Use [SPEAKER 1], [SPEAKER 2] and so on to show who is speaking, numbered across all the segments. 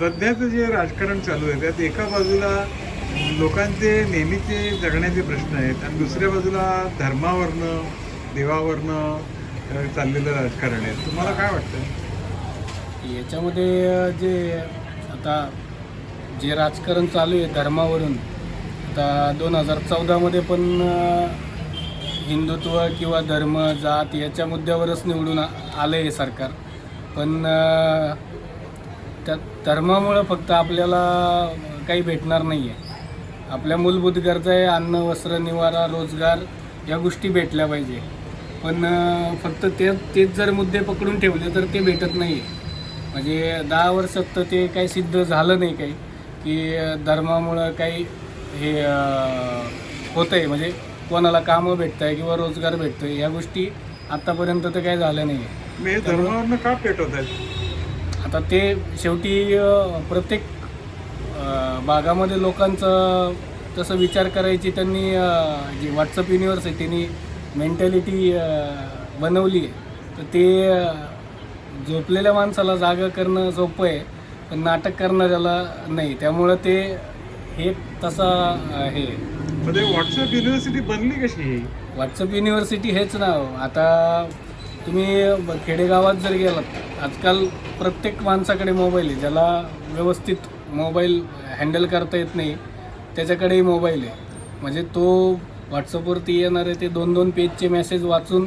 [SPEAKER 1] सध्याचं जे राजकारण चालू आहे त्यात एका बाजूला लोकांचे नेहमीचे जगण्याचे प्रश्न आहेत आणि दुसऱ्या बाजूला धर्मावरनं देवावरनं चाललेलं राजकारण आहे. तुम्हाला काय वाटतं
[SPEAKER 2] याच्यामध्ये जे आता जे राजकारण चालू आहे धर्मावरून आता दोन हजार चौदामध्ये पण हिंदुत्व किंवा धर्म जात याच्या मुद्द्यावरच निवडून आलं आहे सरकार. पण त्या धर्मामुळं फक्त आपल्याला काही भेटणार नाही आहे आपल्या मूलभूत गरजा आहे अन्न वस्त्र निवारा रोजगार या गोष्टी भेटल्या पाहिजे. पण फक्त ते तेच जर मुद्दे पकडून ठेवले तर ते भेटत नाही आहे म्हणजे दहा वर्षात तर ते काही सिद्ध झालं नाही काही की धर्मामुळं काही हे होतं आहे म्हणजे कोणाला कामं भेटत आहे किंवा रोजगार भेटतो आहे या गोष्टी आत्तापर्यंत तर काही झाल्या नाही आहे
[SPEAKER 1] मी हे धर्मावरनं का पेटवत आहेत
[SPEAKER 2] आता ते शेवटी प्रत्येक भागामध्ये लोकांचं तसं विचार करायची त्यांनी जी व्हॉट्सअप युनिव्हर्सिटीनी मेंटॅलिटी बनवली आहे. तर ते झोपलेल्या माणसाला जागा करणं सोपं आहे पण नाटक करणाऱ्याला नाही. त्यामुळं ते हे तसा हे आहे.
[SPEAKER 1] म्हणजे व्हॉट्सअप युनिव्हर्सिटी बनली कशी?
[SPEAKER 2] व्हॉट्सअप युनिव्हर्सिटी हेच नाव. आता तुम्ही खेडेगावात जर गेलात आजकाल प्रत्येक माणसाकडे मोबाईल आहे. ज्याला व्यवस्थित मोबाईल हँडल करता येत नाही त्याच्याकडेही मोबाईल आहे. म्हणजे तो व्हॉट्सअपवरती येणारे ते दोन दोन पेजचे मेसेज वाचून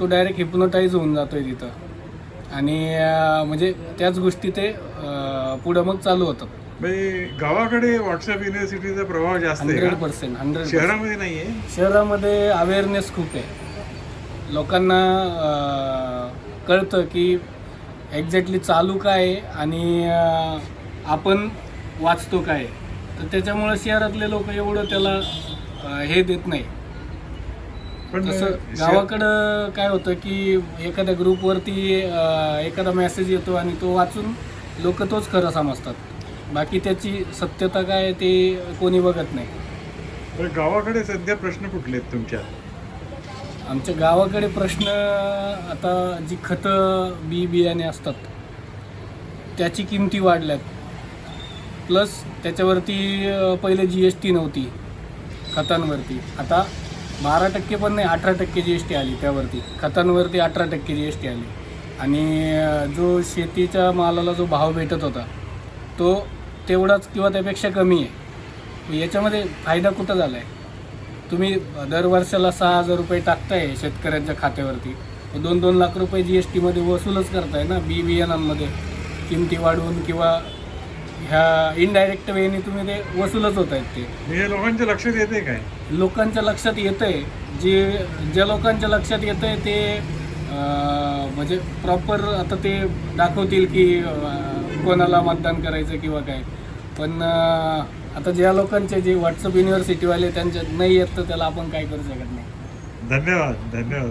[SPEAKER 2] तो डायरेक्ट हिप्नोटाईज होऊन जातो आहे तिथं. आणि म्हणजे त्याच गोष्टी ते पुढं मग चालू होतात.
[SPEAKER 1] म्हणजे गावाकडे व्हॉट्सअप युनिव्हर्सिटीचा प्रभाव जास्त आहे
[SPEAKER 2] हंड्रेड? पर्सेंट हंड्रेड
[SPEAKER 1] शहरामध्ये नाहीये?
[SPEAKER 2] शहरामध्ये अवेअरनेस खूप आहे. लोकांना कळतं की एक्झॅक्टली चालू काय आणि आपण वाचतो काय. तर त्याच्यामुळं शहरातले लोक एवढं त्याला हे देत नाही.
[SPEAKER 1] पण
[SPEAKER 2] तसं गावाकडं काय होतं की एखाद्या ग्रुपवरती एखादा मेसेज येतो आणि तो वाचून लोक तोच खरं समजतात. बाकी त्याची सत्यता काय ते कोणी बघत नाही.
[SPEAKER 1] गावाकडे सध्या प्रश्न कुठले आहेत तुमच्या?
[SPEAKER 2] आमच्या गावाकडे प्रश्न आता जी खतं बी बियाणे असतात त्याची किमती वाढल्यात. प्लस त्याच्यावरती पहिले जी एस टी नव्हती खतांवरती. आता बारा टक्के पण नाही अठरा टक्के जी एस टी आली त्यावरती. खतांवरती अठरा टक्के जी एस टी आली. आणि जो शेतीच्या मालाला जो भाव भेटत होता तो तेवढाच किंवा त्यापेक्षा कमी आहे. याच्यामध्ये फायदा कुठं झाला आहे तुम्ही दर वर्षाला सहा हजार रुपये टाकताय शेतकऱ्यांच्या खात्यावरती. दोन दोन लाख रुपये जी एस टीमध्ये वसूलच करताय ना बी बियाणांमध्ये किमती वाढवून किंवा ह्या इनडायरेक्ट वेने तुम्ही ते वसूलच होत आहेत ते.
[SPEAKER 1] हे लोकांच्या लक्षात येते काय?
[SPEAKER 2] लोकांच्या लक्षात येतं आहे जे ज्या लोकांच्या लक्षात येतं आहे ते म्हणजे प्रॉपर आता ते दाखवतील की कोणाला मतदान करायचं किंवा काय. पण आता ज्या लोकांचे जे व्हॉट्सअप युनिव्हर्सिटीवाले त्यांच्या नाही येत तर त्याला आपण काय करू शकत नाही.
[SPEAKER 1] धन्यवाद धन्यवाद.